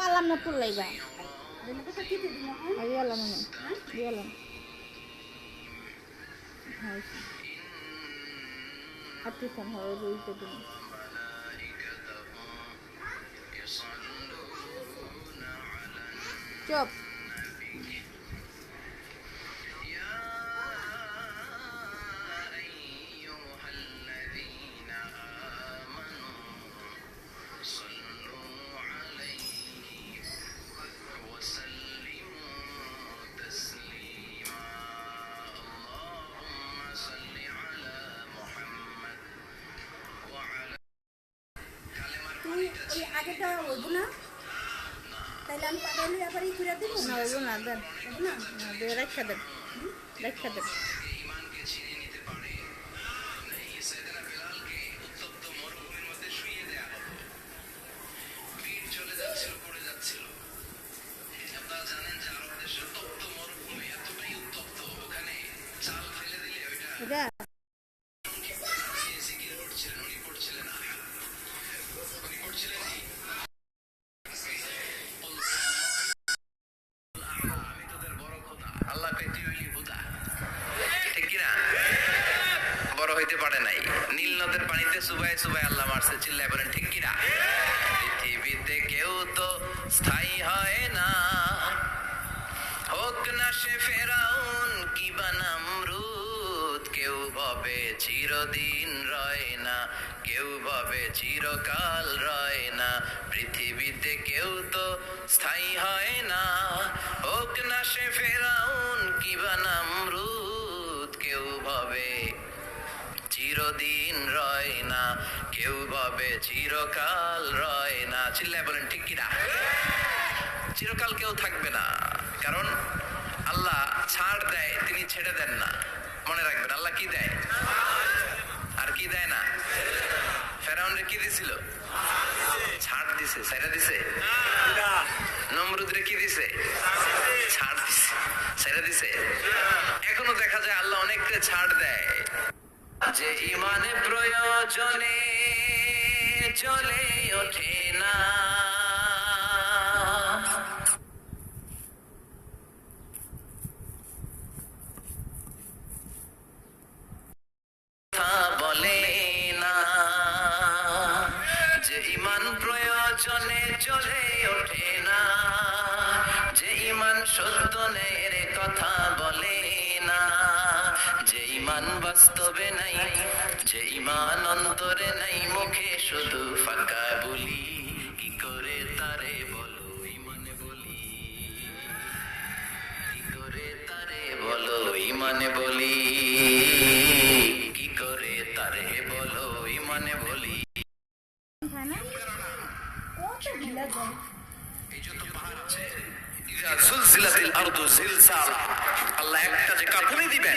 পারলাম না পুরলাইবা গেলাম গেলাম হাতিছেন হয় রইতে দিন চুপ। ওই আগেটা হইব না। তাহলে আমি পাঠাইলে আবার ই করে দেবো? না হইব না দেন। না? রেখা দেন। রেখা দেন। সুবাই সুবাই আল্লাহ মারছে বলেন, ঠিক কিনা? পৃথিবীতে কেউ তো স্থায়ী হয় না। হোক না সে ফেরাউন কি কেউ ভাবে চিরদিন রয় না, কেউ ভাবে চিরকাল রয় না। পৃথিবীতে কেউ তো স্থায়ী হয় না। হোক না সে ফেরাউন রয় না কেউ ভাবে চিরকাল রয় না। চিল্লায় বলেন ঠিক কিনা? চিরকাল কেউ থাকবে না কারণ আল্লাহ ছাড় দেয় তিনি ছেড়ে দেন না। মনে রাখবেন আল্লাহ কি দেয়? আর কি দেয় না? ফেরাউনরে কি দিছিল? ছাড় দিছে ছেড়ে দিছে? নমরুদরে কি দিছে? ছাড় দিছে ছেড়ে দিছে? এখনও দেখা যায় আল্লাহ অনেককে ছাড় দেয়। যে ইমানে প্রয়োজনে চলে ওঠে। বাস্তবে নাই, যে ইমান অন্তরে নাই, মুখে শুধু ফাঁকা বলি। কি করে তারে বলো, ইমানে বলি? কি করে তারে বলো, ইমানে বলি? কি করে তারে বলো, ইমানে বলি? এই পাহাড় আছে আল্লাহ একটা যে কাঁপুনি দিবেন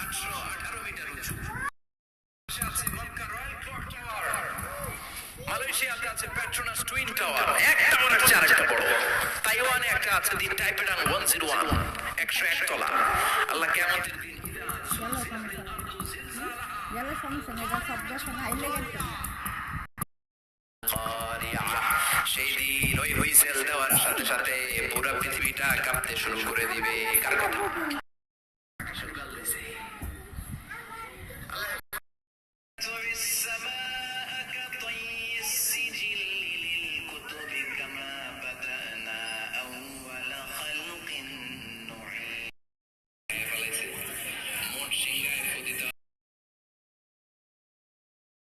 আটশো মিটার উঁচু মালয়েশিয়াতে আছে প্যাট্রোনাস টুইন টাওয়ার এক টাওয়ারের চার একটা বড় তাইওয়ানে একটা আছে the Taipei one zero one. একশো এক তলা আল্লাহ কেমন সেই দিন ওই হুইসেল দেওয়ার সাথে সাথে পুরো পৃথিবীটা কাঁপতে শুরু করে দিবে, কার কথা?